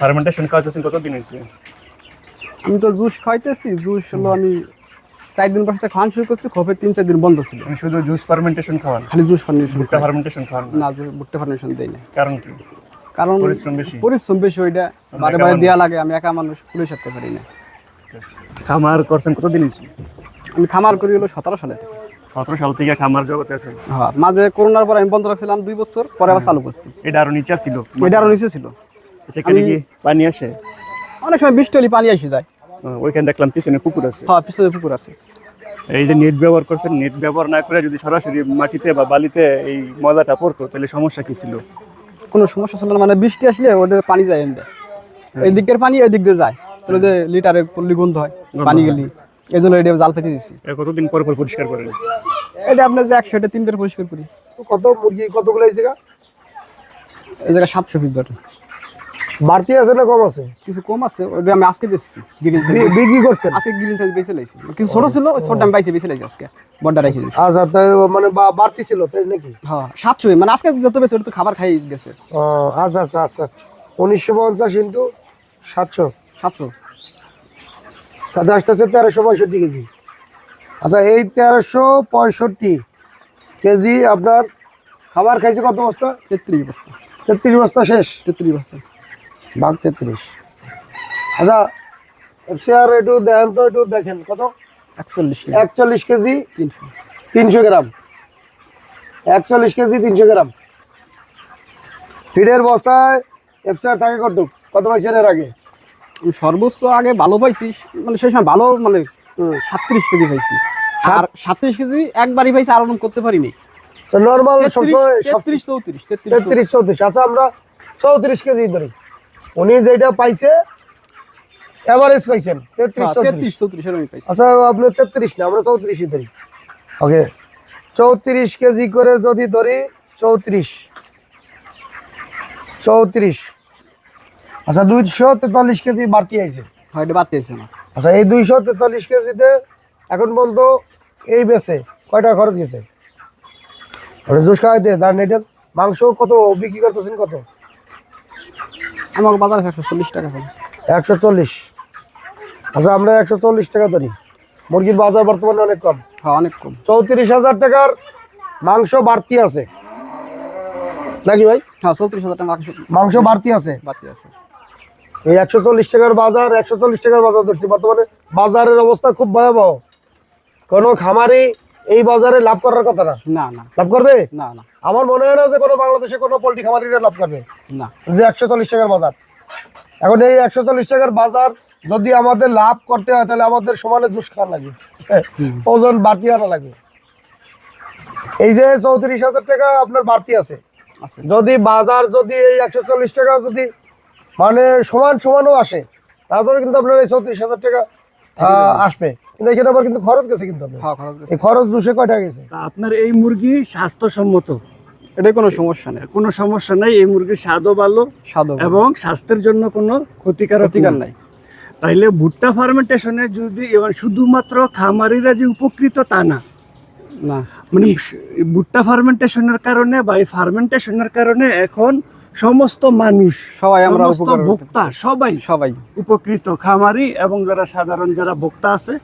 Fermentation খাওয়াতেছেন কতদিন হয়েছে আমি তো জুস খাইতেছি জুস হলো আমি চার দিন বসে খাওয়ান শুরু করছি খোপে তিন চার দিন বন্ধ ছিল। আপনি শুধু জুস ফার্মেন্টেশন খাওয়ান? খালি জুস ফার্মেশন ভুট্টা ফার্মেন্টেশন খাওয়ান? না ভুট্টা ফার্মেশন দেই না। কারণ কি? কারণ পরিশ্রম বেশি। পরিশ্রম বেশি ওইটা বারে বারে দেওয়া লাগে আমি একা মানুষ পুলিশ সারতে পারি না। খামার করছেন কতদিন হয়েছে আমি খামার করি হলো সতেরো সালে। সতেরো সাল থেকে খামার জগতে আছেন? হ্যাঁ মাঝে করোনার পর আমি বন্ধ রাখছিলাম দুই বছর পরে আবার চালু করছি। এটা আরও নিচে ছিল? এটা আরও নিচে ছিল। সেখানে কি পানি আসে? অনেক সময় বৃষ্টি হলে পানি এসে যায়। ওইখানে দেখলাম পিছনে পুকুর আছে। হ্যাঁ পিছনে পুকুর আছে। এই যে নেট ব্যবহার করছেন নেট ব্যবহার না করে যদি সরাসরি মাটিতে বা বালিতে এই ময়লাটা পড়তো তাহলে সমস্যা কি ছিল? কোনো সমস্যা ছিল না মানে বৃষ্টি আসলে ওটা পানি যায় এনতে। এই দিকের পানি এই দিক দিয়ে যায় তাহলে যে লিটারে পল্লি গন্ধ হয় পানি গেলি। এই জন্য এটা জাল পেতে এ কতদিন পর পর পরিষ্কার করেন? এটা আপনার যে একশো এটা তিনবার পরিষ্কার করি। কত মুরগি কতগুলো এই জায়গা এই জায়গায় সাতশো পিস ধরে। বাড়তি আছে না কম আছে? কিছু কম আছে ওটা আমি আজকে বেচছি গ্রিল সাইজ বিক্রি করছেন? আজকে গ্রিল সাইজ বেঁচে লাইছি। কিছু ছোট ছিল ওই ছোট আমি পাইছি বেঁচে লাইছি আজকে। বড়টা আচ্ছা তাই মানে বাড়তি ছিল তাই নাকি? হ্যাঁ সাতশো মানে আজকে যত ওটা তো খাবার খাই গেছে। ও, আচ্ছা আচ্ছা আচ্ছা। উনিশশো পঞ্চাশ ইন্টু সাতশো। সাতশো। তাতে আসতেছে তেরোশো পঁয়ষট্টি কেজি। আচ্ছা এই তেরোশো পঁয়ষট্টি কেজি আপনার খাবার খাইছে কত বস্তা? তেত্রিশ বস্তা। তেত্রিশ বস্তা শেষ। তেত্রিশ বস্তা। ভাগ তেত্রিশ। আচ্ছা শেয়ার একটু দেখেন তো একটু দেখেন কত? একচল্লিশ একচল্লিশ কেজি তিনশো। তিনশো গ্রাম। একচল্লিশ কেজি তিনশো গ্রাম। ফিডের বস্তায় এফসিআর থাকে কত কত পাইছেন এর আগে? সর্বোচ্চ আগে ভালো পাইছি মানে সেই সময় ভালো মানে সাতত্রিশ কেজি পাইছি। আর সাতত্রিশ কেজি একবারই পাইছি আর ওরকম করতে পারিনি। নর্মাল সবসময় সব- চৌত্রিশ তেত্রিশ চৌত্রিশ। আচ্ছা আমরা চৌত্রিশ কেজি ধরি। উনি যেটা পাইছে এভারেজ পাইছেন তেত্রিশ তেত্রিশ চৌত্রিশ আচ্ছা আপনি তেত্রিশ না আমরা চৌত্রিশই ধরি। ওকে চৌত্রিশ কেজি করে যদি ধরি চৌত্রিশ। চৌত্রিশ। আচ্ছা দুইশো তেতাল্লিশ কেজি বাড়তি আইছে। হয় এটা বাড়তে আছে না। আচ্ছা এই দুইশো তেতাল্লিশ কেজিতে এখন পর্যন্ত এই বেচে কয়টা খরচ গেছে? জুস খাওয়াইতে দাঁড় মাংস কত বিক্রি করতেছেন কত? আমার বাজার একশো চল্লিশ টাকা করে। একশো চল্লিশ। আচ্ছা আমরা একশো চল্লিশ টাকা ধরি। মুরগির বাজার বর্তমানে অনেক কম। হ্যাঁ অনেক কম। চৌত্রিশ হাজার টাকার মাংস বাড়তি আছে। নাকি ভাই? হ্যাঁ চৌত্রিশ হাজার টাকা মাংস বাড়তি আছে? বাড়তি আছে। এই একশো চল্লিশ টাকার বাজার একশো চল্লিশ টাকার বাজার ধরছি। বর্তমানে বাজারের অবস্থা খুব ভয়াবহ। কোনো খামারি এই বাজারে লাভ করার কথা না? না না। লাভ করবে? না না। আমার মনে হয় না যে কোনো বাংলাদেশে কোনো পোল্ট্রি খামারিরা লাভ করবে। না। যে একশো চল্লিশ টাকার বাজার। এখন এই একশো চল্লিশ টাকার বাজার যদি আমাদের লাভ করতে হয় তাহলে আমাদের সমানে জুস খাওয়া লাগবে। ওজন বাড়তি আনা লাগবে। এই যে চৌত্রিশ হাজার টাকা আপনার বাড়তি আছে। আছে। যদি বাজার যদি এই একশো চল্লিশ টাকা যদি মানে সমান সমানও আসে তারপরে কিন্তু আপনার এই চৌত্রিশ হাজার টাকা আসবে। কিন্তু এখানে আবার কিন্তু খরচ গেছে কিন্তু হ্যাঁ খরচ গেছে। এই খরচ দুশো কয় টাকা গেছে? তা আপনার এই মুরগি স্বাস্থ্যসম্মত? এটাই কোনো সমস্যা নেই। কোনো সমস্যা নাই এই মুরগির স্বাদও ভালো স্বাদও এবং স্বাস্থ্যের জন্য কোনো ক্ষতিকারক ক্ষতিকার। নাই। তাইলে ভুট্টা ফার্মেন্টেশনে যদি এবার শুধুমাত্র খামারিরা যে উপকৃত তা না। না। মানে ভুট্টা ফার্মেন্টেশনের কারণে বা এই ফার্মেন্টেশনের কারণে এখন সমস্ত মানুষ সবাই আমরা ভোক্তা সবাই সবাই। উপকৃত। খামারি এবং যারা সাধারণ যারা ভোক্তা আছে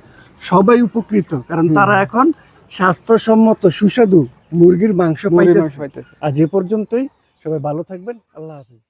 সবাই উপকৃত কারণ তারা এখন স্বাস্থ্যসম্মত সুস্বাদু মুরগির মাংস পাইতেছে। আজ এ পর্যন্তই সবাই ভালো থাকবেন আল্লাহ হাফিজ।